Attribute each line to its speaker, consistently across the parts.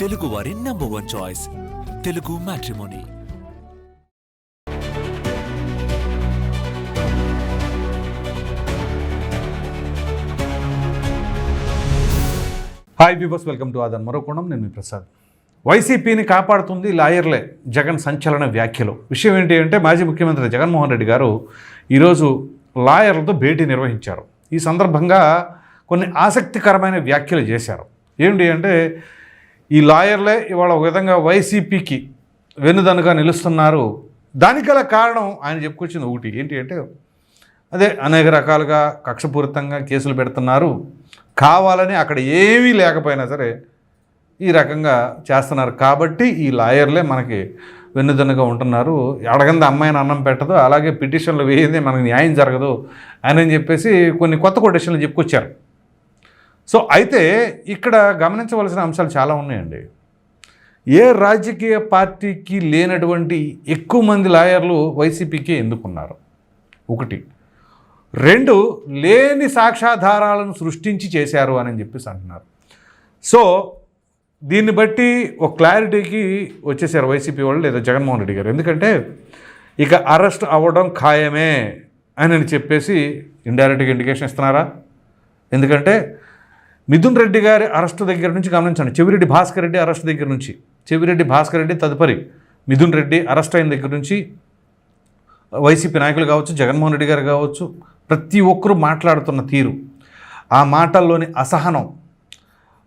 Speaker 1: తెలుగు వారి number one choice Telugu matrimony
Speaker 2: hi peoples welcome to Aadhan మరో కోణం నేను మీ ప్రసాద్. వైసీపీని కాపాడుతుంది లాయర్లే జగన్ సంచలన వ్యాఖ్యలు. విషయం ఏంటి అంటే మాజీ ముఖ్యమంత్రి జగన్మోహన్ రెడ్డి గారు ఈరోజు లాయర్లతో భేటీ నిర్వహించారు. ఈ సందర్భంగా కొన్ని ఆసక్తికరమైన వ్యాఖ్యలు చేశారు. ఏంటి అంటే ఈ లాయర్లే ఇవాళ ఒక విధంగా వైసీపీకి వెన్నుదన్నుగా నిలుస్తున్నారు. దానికల కారణం ఆయన చెప్పుకొచ్చింది ఒకటి. ఏంటి అంటే అదే అనేక రకాలుగా కక్షపూరితంగా కేసులు పెడుతున్నారు. కావాలని అక్కడ ఏమీ లేకపోయినా సరే ఈ రకంగా చేస్తున్నారు. కాబట్టి ఈ లాయర్లే మనకి వెన్నుదన్నుగా ఉంటున్నారు. అడగంది అమ్మాయిని అన్నం పెట్టదు అలాగే పిటిషన్లు వేయదే మనకి న్యాయం జరగదు అని చెప్పేసి కొన్ని కొత్త కొటేషన్లు చెప్పుకొచ్చారు. సో అయితే ఇక్కడ గమనించవలసిన అంశాలు చాలా ఉన్నాయండి. ఏ రాజకీయ పార్టీకి లేనటువంటి ఎక్కువ మంది లాయర్లు వైసీపీకి ఎందుకున్నారు? ఒకటి. రెండు లేని సాక్ష్యాధారాలను సృష్టించి చేశారు అని చెప్పేసి అంటున్నారు. సో దీన్ని బట్టి ఒక క్లారిటీకి వచ్చేసారు వైసీపీ వాళ్ళు లేదా జగన్మోహన్ రెడ్డి గారు. ఎందుకంటే ఇక అరెస్ట్ అవ్వడం ఖాయమే అని చెప్పేసి ఇండైరెక్ట్గా ఇండికేషన్ ఇస్తున్నారా? ఎందుకంటే మిథున్ రెడ్డి గారి అరెస్ట్ దగ్గర నుంచి గమనించండి. చెవిరెడ్డి భాస్కర్ రెడ్డి అరెస్ట్ దగ్గర నుంచి. చెవిరెడ్డి భాస్కర్ రెడ్డి తదుపరి మిథున్ రెడ్డి అరెస్ట్ అయిన దగ్గర నుంచి వైసీపీ నాయకులు కావచ్చు జగన్మోహన్ రెడ్డి గారు కావచ్చు ప్రతి ఒక్కరూ మాట్లాడుతున్న తీరు. ఆ మాటల్లోని అసహనం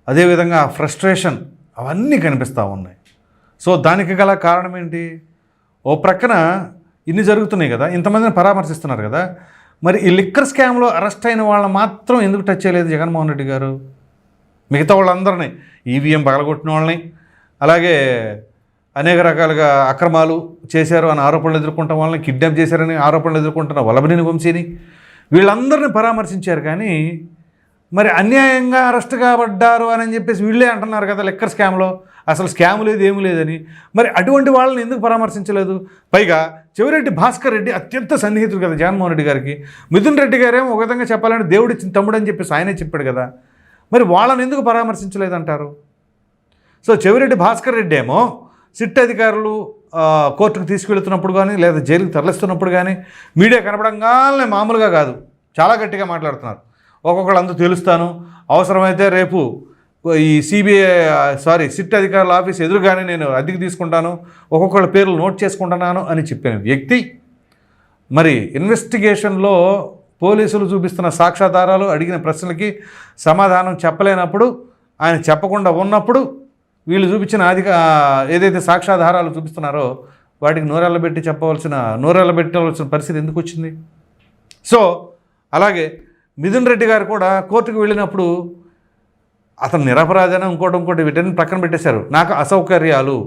Speaker 2: అదేవిధంగా ఫ్రస్ట్రేషన్ అవన్నీ కనిపిస్తూ ఉన్నాయి. సో దానికి గల కారణం ఏంటి? ఓ ప్రక్కన ఇన్ని జరుగుతున్నాయి కదా ఇంతమందిని పరామర్శిస్తున్నారు కదా మరి ఈ లిక్కర్ స్కామ్లో అరెస్ట్ అయిన వాళ్ళని మాత్రం ఎందుకు టచ్ చేయలేదు జగన్మోహన్ రెడ్డి గారు? మిగతా వాళ్ళందరినీ ఈవీఎం పగలగొట్టిన వాళ్ళని అలాగే అనేక రకాలుగా అక్రమాలు చేశారు అని ఆరోపణలు ఎదుర్కొంటాం వాళ్ళని కిడ్నాప్ చేశారని ఆరోపణలు ఎదుర్కొంటున్న వలభనేని వంశీని వీళ్ళందరినీ పరామర్శించారు కానీ మరి అన్యాయంగా అరెస్ట్ కాబడ్డారు అని చెప్పేసి వీళ్ళే అంటున్నారు కదా లెక్కర్ స్కామ్లో. అసలు స్కామ్ లేదు ఏమీ లేదని. మరి అటువంటి వాళ్ళని ఎందుకు పరామర్శించలేదు? పైగా చెవిరెడ్డి భాస్కర్ రెడ్డి అత్యంత సన్నిహితుడు కదా జగన్మోహన్ రెడ్డి గారికి. మిథున్ రెడ్డి గారేమో ఒక విధంగా చెప్పాలంటే దేవుడిచ్చిన తమ్ముడు అని చెప్పేసి ఆయనే చెప్పాడు కదా. మరి వాళ్ళని ఎందుకు పరామర్శించలేదంటారు? సో చెవిరెడ్డి భాస్కర్ రెడ్డి ఏమో సిట్ అధికారులు కోర్టుకు తీసుకెళ్తున్నప్పుడు కానీ లేదా జైలుకు తరలిస్తున్నప్పుడు కానీ మీడియా కనపడంగానే మామూలుగా కాదు. చాలా గట్టిగా మాట్లాడుతున్నారు. ఒక్కొక్కళ్ళు తెలుస్తాను. అవసరమైతే రేపు ఈ సిబిఐ సారీ సిట్ అధికారుల ఆఫీస్ ఎదురుగానే నేను అద్దెకి తీసుకుంటాను. ఒక్కొక్కళ్ళ పేర్లు నోట్ చేసుకుంటున్నాను అని చెప్పిన వ్యక్తి మరి ఇన్వెస్టిగేషన్లో పోలీసులు చూపిస్తున్న సాక్ష్యాధారాలు అడిగిన ప్రశ్నలకి సమాధానం చెప్పలేనప్పుడు ఆయన చెప్పకుండా ఉన్నప్పుడు వీళ్ళు చూపించిన అధిక ఏదైతే సాక్ష్యాధారాలు చూపిస్తున్నారో వాటికి నూరెళ్ళబెట్టి చెప్పవలసిన నూరెళ్ళబెట్టవలసిన పరిస్థితి ఎందుకు వచ్చింది? సో అలాగే మిథున్ రెడ్డి గారు కూడా కోర్టుకు వెళ్ళినప్పుడు అతను నిరపరాధన ఇంకోటి ఇంకోటి వీటన్ని పక్కన పెట్టేశారు. నాకు అసౌకర్యాలు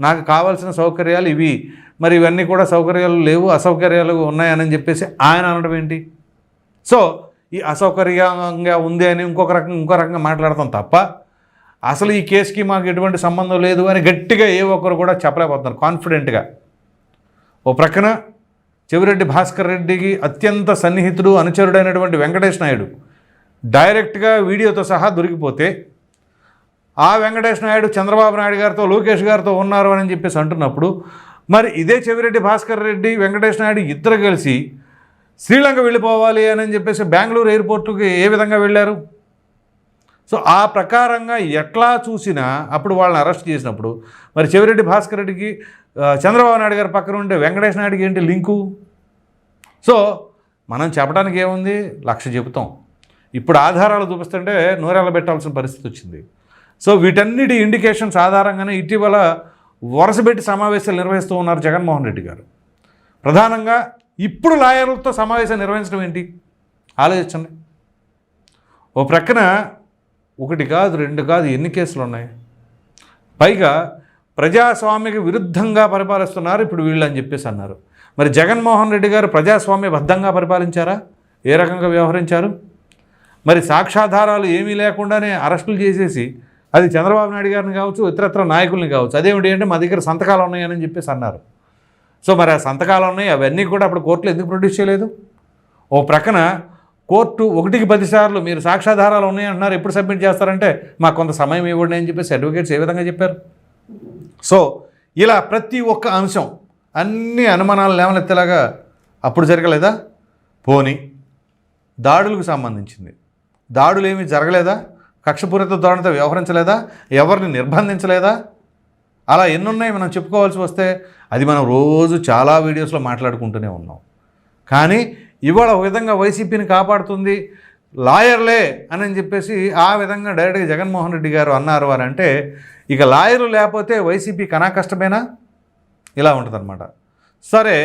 Speaker 2: నాకు కావాల్సిన సౌకర్యాలు ఇవి. మరి ఇవన్నీ కూడా సౌకర్యాలు లేవు అసౌకర్యాలు ఉన్నాయని చెప్పేసి ఆయన అనడం ఏంటి? సో ఈ అసౌకర్యంగా ఉంది అని ఇంకొక రకంగా ఇంకో రకంగా మాట్లాడతాం తప్ప అసలు ఈ కేసుకి మాకు ఎటువంటి సంబంధం లేదు అని గట్టిగా ఏ ఒక్కరు కూడా చెప్పలేకపోతున్నారు కాన్ఫిడెంట్గా ఓ ప్రక్కన చెవిరెడ్డి భాస్కర్ రెడ్డికి అత్యంత సన్నిహితుడు అనుచరుడైనటువంటి వెంకటేష్ నాయుడు. డైరెక్ట్గా వీడియోతో సహా దొరికిపోతే ఆ వెంకటేష్ నాయుడు చంద్రబాబు నాయుడు గారితో లోకేష్ గారితో ఉన్నారు అని చెప్పేసి అంటున్నప్పుడు మరి ఇదే చెవిరెడ్డి భాస్కర్ రెడ్డి వెంకటేష్ నాయుడు ఇద్దరు కలిసి శ్రీలంక వెళ్ళిపోవాలి అని చెప్పేసి బెంగళూరు ఎయిర్పోర్టుకి ఏ విధంగా వెళ్ళారు? సో ఆ ప్రకారంగా ఎట్లా చూసినా అప్పుడు వాళ్ళని అరెస్ట్ చేసినప్పుడు మరి చెవిరెడ్డి భాస్కర్ రెడ్డికి చంద్రబాబు నాయుడు గారి పక్కన ఉండే వెంకటేష్ నాయుడికి ఏంటి లింకు? సో మనం చెప్పడానికి ఏముంది? లక్ష చెబుతాం. ఇప్పుడు ఆధారాలు చూపిస్తుంటే నూరేళ్ళ పెట్టాల్సిన పరిస్థితి వచ్చింది. సో వీటన్నిటి ఇండికేషన్స్ ఆధారంగానే ఇటీవల వరుసపెట్టి సమావేశాలు నిర్వహిస్తూ ఉన్నారు జగన్మోహన్ రెడ్డి గారు. ప్రధానంగా ఇప్పుడు లాయర్లతో సమావేశం నిర్వహించడం ఏంటి? ఆలోచించండి. ఓ ప్రక్కన ఒకటి కాదు రెండు కాదు ఎన్ని కేసులు ఉన్నాయి? పైగా ప్రజాస్వామ్యకు విరుద్ధంగా పరిపాలిస్తున్నారు ఇప్పుడు వీళ్ళు అని చెప్పేసి అన్నారు. మరి జగన్మోహన్ రెడ్డి గారు ప్రజాస్వామ్య బద్ధంగా పరిపాలించారా? ఏ రకంగా వ్యవహరించారు? మరి సాక్ష్యాధారాలు ఏమీ లేకుండానే అరెస్టులు చేసేసి అది చంద్రబాబు నాయుడు గారిని కావచ్చు ఇతరత్ర నాయకుల్ని కావచ్చు అదేమిటి అంటే మా దగ్గర సంతకాలు ఉన్నాయని చెప్పేసి అన్నారు. సో మరి ఆ సంతకాలు ఉన్నాయి అవన్నీ కూడా అప్పుడు కోర్టులో ఎందుకు ప్రొడ్యూస్ చేయలేదు? ఓ ప్రక్కన కోర్టు ఒకటికి పదిసార్లు మీరు సాక్ష్యాధారాలు ఉన్నాయంటున్నారు ఎప్పుడు సబ్మిట్ చేస్తారంటే మాకు కొంత సమయం ఇవ్వండి అని చెప్పేసి అడ్వకేట్స్ ఏ విధంగా చెప్పారు? సో ఇలా ప్రతి ఒక్క అంశం అన్ని అనుమానాలు లేవనెత్తేలాగా అప్పుడు జరగలేదా? పోని దాడులకు సంబంధించింది. దాడులు ఏమీ జరగలేదా? కక్షపూరిత ధోరణితో వ్యవహరించలేదా? ఎవరిని నిర్బంధించలేదా? అలా ఎన్నున్నాయి మనం చెప్పుకోవాల్సి వస్తే అది మనం రోజు చాలా వీడియోస్లో మాట్లాడుకుంటూనే ఉన్నాం. కానీ ఇవాళ ఒక విధంగా వైసీపీని కాపాడుతుంది లాయర్లే అని చెప్పేసి ఆ విధంగా డైరెక్ట్గా జగన్మోహన్ రెడ్డి గారు అన్నారు అని అంటే ఇక లాయర్లు లేకపోతే వైసీపీ కనా కష్టమేనా? ఇలా ఉంటుందన్నమాట. సరే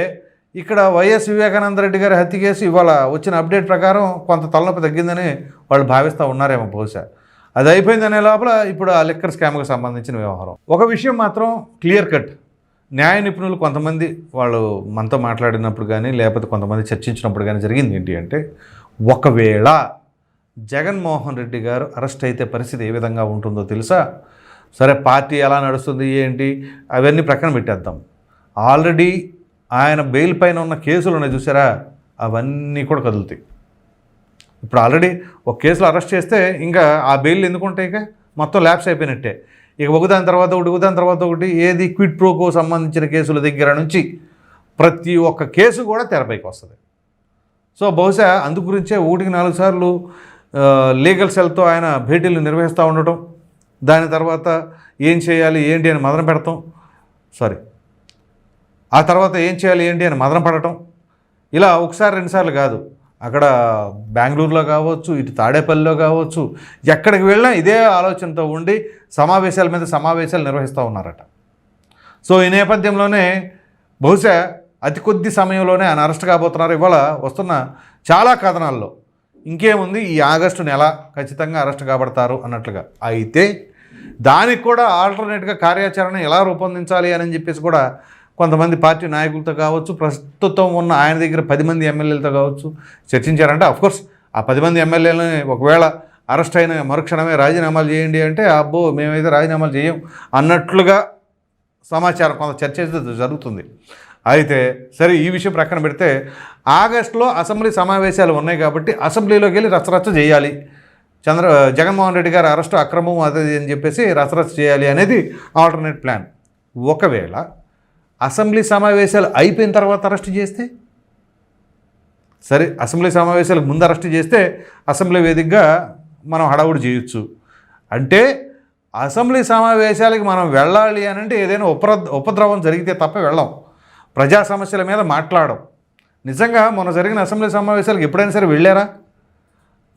Speaker 2: ఇక్కడ వైఎస్ వివేకానంద రెడ్డి గారి హత్య కేసు ఇవాళ వచ్చిన అప్డేట్ ప్రకారం కొంత తలనొప్పి తగ్గిందని వాళ్ళు భావిస్తూ ఉన్నారేమో బహుశా. అది అయిపోయిందనే లోపల ఇప్పుడు ఆ లిక్కర్ స్కామ్కి సంబంధించిన వ్యవహారం. ఒక విషయం మాత్రం క్లియర్ కట్. న్యాయ నిపుణులు కొంతమంది వాళ్ళు మనతో మాట్లాడినప్పుడు కానీ లేకపోతే కొంతమంది చర్చించినప్పుడు కానీ జరిగింది ఏంటి అంటే ఒకవేళ జగన్మోహన్ రెడ్డి గారు అరెస్ట్ అయితే పరిస్థితి ఏ విధంగా ఉంటుందో తెలుసా? సరే పార్టీ ఎలా నడుస్తుంది ఏంటి? అవన్నీ ప్రక్కన పెట్టేద్దాం. ఆల్రెడీ ఆయన బెయిల్ పైన ఉన్న కేసులు ఉన్నాయి చూసారా? అవన్నీ కూడా కదులుతాయి. ఇప్పుడు ఆల్రెడీ ఒక కేసులో అరెస్ట్ చేస్తే ఇంకా ఆ బెయిల్ ఎందుకు ఉంటాయి ఇక? మొత్తం ల్యాప్స్ అయిపోయినట్టే. ఇక ఒకదాని తర్వాత ఒకటి ఒకదాని తర్వాత ఒకటి ఏది క్విడ్ ప్రోకో సంబంధించిన కేసుల దగ్గర నుంచి ప్రతి ఒక్క కేసు కూడా తెరపైకి వస్తుంది. సో బహుశా అందు గురించే ఒకటికి నాలుగు సార్లు లీగల్ సెల్తో ఆయన భేటీలు నిర్వహిస్తూ ఉండటం దాని తర్వాత ఏం చేయాలి ఏంటి అని మదన పెడతాం. సారీ ఆ తర్వాత ఏం చేయాలి ఏంటి అని మదన పడటం. ఇలా ఒకసారి రెండుసార్లు కాదు. అక్కడ బెంగళూరులో కావచ్చు ఇటు తాడేపల్లిలో కావచ్చు ఎక్కడికి వెళ్ళినా ఇదే ఆలోచనతో ఉండి సమావేశాల మీద సమావేశాలు నిర్వహిస్తూ ఉన్నారట. సో ఈ నేపథ్యంలోనే బహుశా అతి కొద్ది సమయంలోనే ఆయన అరెస్ట్ కాబోతున్నారు. ఇవాళ వస్తున్న చాలా కథనాల్లో ఇంకేముంది? ఈ ఆగస్టు నెల ఖచ్చితంగా అరెస్ట్ కాబడతారు అన్నట్లుగా. అయితే దానికి కూడా ఆల్టర్నేట్గా కార్యాచరణ ఎలా రూపొందించాలి అని చెప్పేసి కూడా కొంతమంది పార్టీ నాయకులతో కావచ్చు ప్రస్తుతం ఉన్న ఆయన దగ్గర పది మంది ఎమ్మెల్యేలతో కావచ్చు చర్చించారంటే అఫ్కోర్స్ ఆ పది మంది ఎమ్మెల్యేలని ఒకవేళ అరెస్ట్ అయిన మరుక్షణమే రాజీనామాలు చేయండి అంటే అబ్బో మేమైతే రాజీనామాలు చేయం అన్నట్లుగా సమాచారం కొంత చర్చ జరుగుతుంది. అయితే సరే ఈ విషయం ప్రక్కన పెడితే ఆగస్టులో అసెంబ్లీ సమావేశాలు ఉన్నాయి కాబట్టి అసెంబ్లీలోకి వెళ్ళి రచ్చరచ్చ చేయాలి. చంద్ర జగన్మోహన్ రెడ్డి గారు అరెస్టు అక్రమం అది అని చెప్పేసి రచ్చరచ్చ చేయాలి అనేది ఆల్టర్నేట్ ప్లాన్. ఒకవేళ అసెంబ్లీ సమావేశాలు అయిపోయిన తర్వాత అరెస్ట్ చేస్తే? సరే అసెంబ్లీ సమావేశాలకు ముందు అరెస్ట్ చేస్తే అసెంబ్లీ వేదికగా మనం హడావుడి చేయొచ్చు. అంటే అసెంబ్లీ సమావేశాలకి మనం వెళ్ళాలి అని అంటే ఏదైనా ఉపర ఉపద్రవం జరిగితే తప్ప వెళ్ళాం. ప్రజా సమస్యల మీద మాట్లాడడం నిజంగా మొన్న జరిగిన అసెంబ్లీ సమావేశాలకు ఎప్పుడైనా సరే వెళ్ళారా?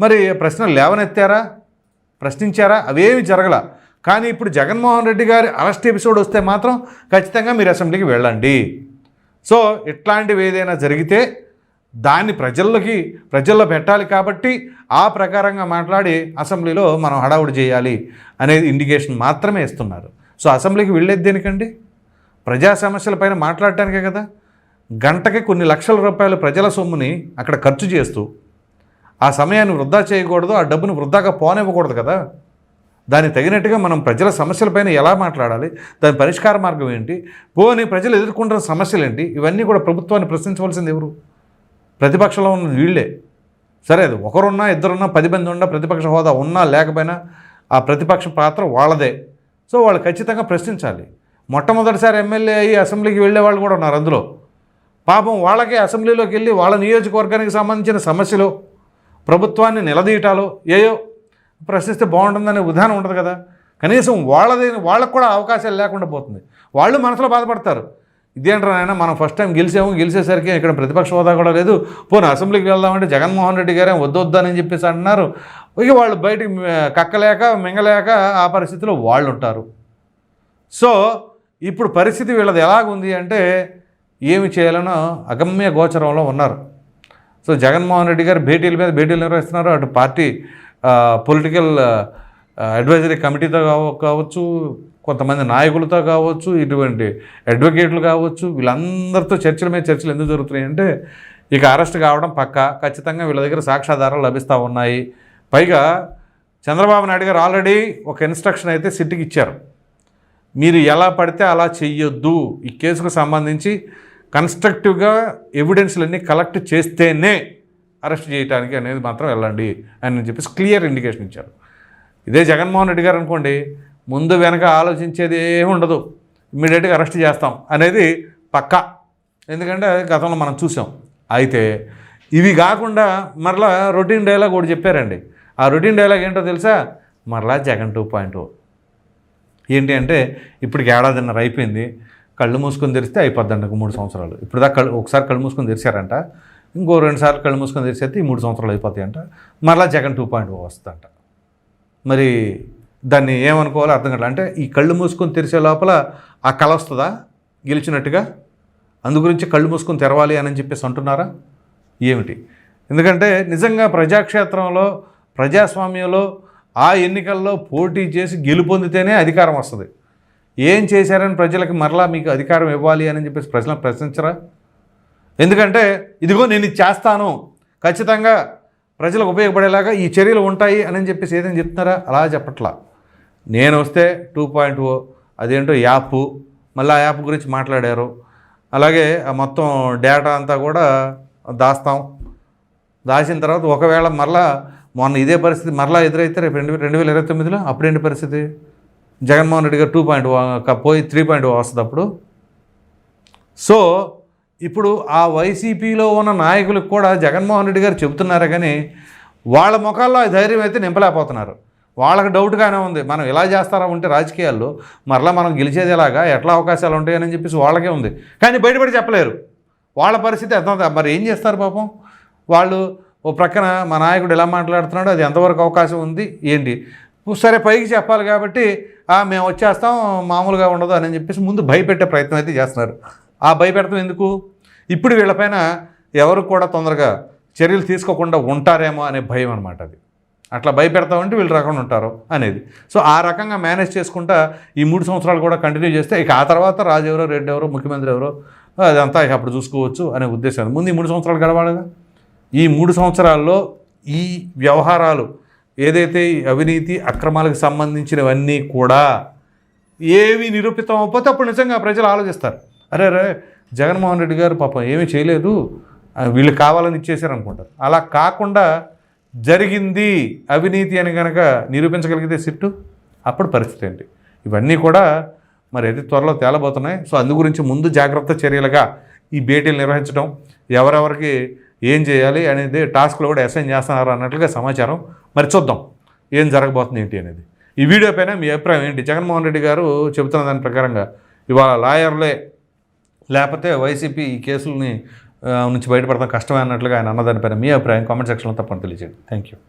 Speaker 2: మరి ప్రశ్నలు లేవనెత్తారా? ప్రశ్నించారా? అవేమి జరగల. కానీ ఇప్పుడు జగన్మోహన్ రెడ్డి గారి అరెస్ట్ ఎపిసోడ్ వస్తే మాత్రం ఖచ్చితంగా మీరు అసెంబ్లీకి వెళ్ళండి. సో ఇట్లాంటివి ఏదైనా జరిగితే దాన్ని ప్రజల్లోకి ప్రజల్లో పెట్టాలి కాబట్టి ఆ ప్రకారంగా మాట్లాడి అసెంబ్లీలో మనం హడావుడి చేయాలి అనేది ఇండికేషన్ మాత్రమే ఇస్తున్నారు. సో అసెంబ్లీకి వెళ్ళేది దేనికండి? ప్రజా సమస్యలపైన మాట్లాడటానికే కదా. గంటకి కొన్ని లక్షల రూపాయల ప్రజల సొమ్ముని అక్కడ ఖర్చు చేస్తూ ఆ సమయాన్ని వృధా చేయకూడదు ఆ డబ్బును వృధాగా పోనివ్వకూడదు కదా. దానికి తగినట్టుగా మనం ప్రజల సమస్యలపైన ఎలా మాట్లాడాలి దాని పరిష్కార మార్గం ఏంటి పోని ప్రజలు ఎదుర్కొంటున్న సమస్యలు ఏంటి ఇవన్నీ కూడా ప్రభుత్వాన్ని ప్రశ్నించవలసింది ఎవరు? ప్రతిపక్షంలో ఉన్న వీళ్ళే. సరే అది ఒకరున్నా ఇద్దరున్నా పది మంది ఉన్నా ప్రతిపక్ష హోదా ఉన్నా లేకపోయినా ఆ ప్రతిపక్ష పాత్ర వాళ్ళదే. సో వాళ్ళు ఖచ్చితంగా ప్రశ్నించాలి. మొట్టమొదటిసారి ఎమ్మెల్యే అయ్యి అసెంబ్లీకి వెళ్ళే వాళ్ళు కూడా ఉన్నారు అందులో. పాపం వాళ్ళకే అసెంబ్లీలోకి వెళ్ళి వాళ్ళ నియోజకవర్గానికి సంబంధించిన సమస్యలు ప్రభుత్వాన్ని నిలదీయటాలు ఏయో ప్రశ్నిస్తే బాగుంటుందనే విధానం ఉంటుంది కదా. కనీసం వాళ్ళది వాళ్ళకు కూడా అవకాశాలు లేకుండా పోతుంది. వాళ్ళు మనసులో బాధపడతారు. ఇదేంటారు నాయన మనం ఫస్ట్ టైం గెలిచాము గెలిచేసరికి ఇక్కడ ప్రతిపక్ష హోదా కూడా లేదు. పోనీ అసెంబ్లీకి వెళ్దామంటే జగన్మోహన్ రెడ్డి గారే వద్దు చెప్పేసి అంటున్నారు. ఇక వాళ్ళు బయటికి కక్కలేక మింగలేక ఆ పరిస్థితిలో వాళ్ళు ఉంటారు సో ఇప్పుడు పరిస్థితి వీళ్ళది ఎలాగుంది అంటే ఏమి చేయాలనో అగమ్య గోచరంలో ఉన్నారు. సో జగన్మోహన్ రెడ్డి గారు భేటీల మీద భేటీలు నిర్వహిస్తున్నారు. అటు పార్టీ పొలిటికల్ అడ్వైజరీ కమిటీతో కావచ్చు కొంతమంది నాయకులతో కావచ్చు ఇటువంటి అడ్వకేట్లు కావచ్చు వీళ్ళందరితో చర్చల మీద చర్చలు ఎందుకు జరుగుతున్నాయి అంటే ఇక అరెస్ట్ కావడం పక్క. ఖచ్చితంగా వీళ్ళ దగ్గర సాక్ష్యాధారాలు లభిస్తూ ఉన్నాయి. పైగా చంద్రబాబు నాయుడు గారు ఆల్రెడీ ఒక ఇన్స్ట్రక్షన్ అయితే సిట్టికి ఇచ్చారు. మీరు ఎలా పడితే అలా చెయ్యొద్దు. ఈ కేసుకు సంబంధించి కన్స్ట్రక్టివ్గా ఎవిడెన్స్లన్నీ కలెక్ట్ చేస్తేనే అరెస్ట్ చేయడానికి అనేది మాత్రం వెళ్ళండి అని చెప్పేసి క్లియర్ ఇండికేషన్ ఇచ్చారు. ఇదే జగన్మోహన్ రెడ్డి గారు అనుకోండి ముందు వెనక ఆలోచించేది ఏమి ఉండదు. ఇమ్మీడియట్గా అరెస్ట్ చేస్తాం అనేది పక్కా. ఎందుకంటే గతంలో మనం చూసాం. అయితే ఇవి కాకుండా మరలా రొటీన్ డైలాగ్ ఒకటి చెప్పారండి. ఆ రొటీన్ డైలాగ్ ఏంటో తెలుసా? మరలా జగన్ టూ పాయింట్ ఏంటి అంటే ఇప్పటికి ఏడాదిన్నర అయిపోయింది. కళ్ళు మూసుకొని తెరిస్తే అయిపోద్దండి ఒక మూడు సంవత్సరాలు. ఇప్పుడు దాకా కళ్ళు ఒకసారి కళ్ళు మూసుకొని తెరిచారంట. ఇంకో రెండు సార్లు కళ్ళు మూసుకొని తెరిచేస్తే ఈ మూడు సంవత్సరాలు అయిపోతాయి అంట మరలా జగన్ టూ పాయింట్ oh వస్తుందంట. మరి దాన్ని ఏమనుకోవాలో అర్థం కావట్లేదు అంటే ఈ కళ్ళు మూసుకొని తెరిచే లోపల ఆ కళ వస్తుందా? గెలిచినట్టుగా? అందు గురించి కళ్ళు మూసుకొని తెరవాలి అని చెప్పేసి అంటున్నారా? ఏమిటి? ఎందుకంటే నిజంగా ప్రజాక్షేత్రంలో ప్రజాస్వామ్యంలో ఆ ఎన్నికల్లో పోటీ చేసి గెలుపొందితేనే అధికారం వస్తుంది. ఏం చేశారని ప్రజలకు మరలా మీకు అధికారం ఇవ్వాలి అని చెప్పేసి ప్రజలను ప్రశ్నించరా? ఎందుకంటే ఇదిగో నేను ఇది చేస్తాను. ఖచ్చితంగా ప్రజలకు ఉపయోగపడేలాగా ఈ చర్యలు ఉంటాయి అని చెప్పేసి ఏదైనా చెప్తున్నారా? అలా చెప్పట్లా. నేను వస్తే టూ పాయింట్ ఓ అదేంటో యాప్ మళ్ళీ ఆ యాప్ గురించి మాట్లాడారు. అలాగే ఆ మొత్తం డేటా అంతా కూడా దాస్తాం. దాచిన తర్వాత ఒకవేళ మరలా మొన్న ఇదే పరిస్థితి మరలా ఎదురైతే రేపు రెండు రెండు వేల ఇరవై తొమ్మిదిలో అప్పుడేంటి పరిస్థితి? జగన్మోహన్ రెడ్డి గారు టూ పాయింట్ పోయి త్రీ పాయింట్ వస్తుంది అప్పుడు సో ఇప్పుడు ఆ వైసీపీలో ఉన్న నాయకులకు కూడా జగన్మోహన్ రెడ్డి గారు చెబుతున్నారు కానీ వాళ్ళ ముఖాల్లో ఆ ధైర్యం అయితే నింపలేకపోతున్నారు. వాళ్ళకి డౌట్గానే ఉంది. మనం ఇలా చేస్తారా ఉంటే రాజకీయాల్లో? మరలా మనం గెలిచేది ఎలాగా ఎట్లా అవకాశాలు ఉంటాయని చెప్పేసి వాళ్ళకే ఉంది. కానీ బయటపడి చెప్పలేరు. వాళ్ళ పరిస్థితి ఎంత మరి ఏం చేస్తారు పాపం? వాళ్ళు ఓ ప్రక్కన మా నాయకుడు ఎలా మాట్లాడుతున్నాడో అది ఎంతవరకు అవకాశం ఉంది? ఏంటి? సరే పైకి చెప్పాలి కాబట్టి మేము వచ్చేస్తాం మామూలుగా ఉండదు అని చెప్పేసి ముందు భయపెట్టే ప్రయత్నం అయితే చేస్తున్నారు. ఆ భయపెడతాం ఎందుకు? ఇప్పుడు వీళ్ళపైన ఎవరు కూడా తొందరగా చర్యలు తీసుకోకుండా ఉంటారేమో అనే భయం అనమాట అది. అట్లా భయపెడతామంటే వీళ్ళు రకంగా ఉంటారు అనేది. సో ఆ రకంగా మేనేజ్ చేసుకుంటా ఈ మూడు సంవత్సరాలు కూడా కంటిన్యూ చేస్తే ఇక ఆ తర్వాత రాజు ఎవరో రెడ్డి ఎవరో ముఖ్యమంత్రి ఎవరో అదంతా ఇక అప్పుడు చూసుకోవచ్చు అనే ఉద్దేశం ముందు ఈ మూడు సంవత్సరాలు గడవాలిగా? ఈ మూడు సంవత్సరాల్లో ఈ వ్యవహారాలు ఏదైతే ఈ అవినీతి అక్రమాలకు సంబంధించినవన్నీ కూడా ఏవి నిరూపితం అవ్వకపోతే అప్పుడు నిజంగా ప్రజలు ఆలోచిస్తారు. అరే అరే జగన్మోహన్ రెడ్డి గారు పాపం ఏమీ చేయలేదు. వీళ్ళు కావాలని ఇచ్చేసారు అనుకుంటారు అలా కాకుండా జరిగింది అవినీతి అని కనుక నిరూపించగలిగితే సిట్టు? అప్పుడు పరిస్థితి ఏంటి? ఇవన్నీ కూడా మరి అయితే త్వరలో తేలబోతున్నాయి. సో అందు గురించి ముందు జాగ్రత్త చర్యలుగా ఈ భేటీలు నిర్వహించడం ఎవరెవరికి ఏం చేయాలి అనేది టాస్క్లో కూడా అసైన్ చేస్తున్నారు అన్నట్లుగా సమాచారం. మరి చూద్దాం ఏం జరగబోతుంది ఏంటి అనేది. ఈ వీడియో పైన మీ అభిప్రాయం ఏంటి? జగన్మోహన్ రెడ్డి గారు చెబుతున్న దాని ప్రకారంగా ఇవాళ లాయర్లే లేకపోతే వైసీపీ ఈ కేసుల్ని నుంచి బయటపడడం కష్టమే అన్నట్లుగా ఆయన అన్నదానిపైన మీ అభిప్రాయం కామెంట్ సెక్షన్లో తప్పని తెలియజేయండి. Thank you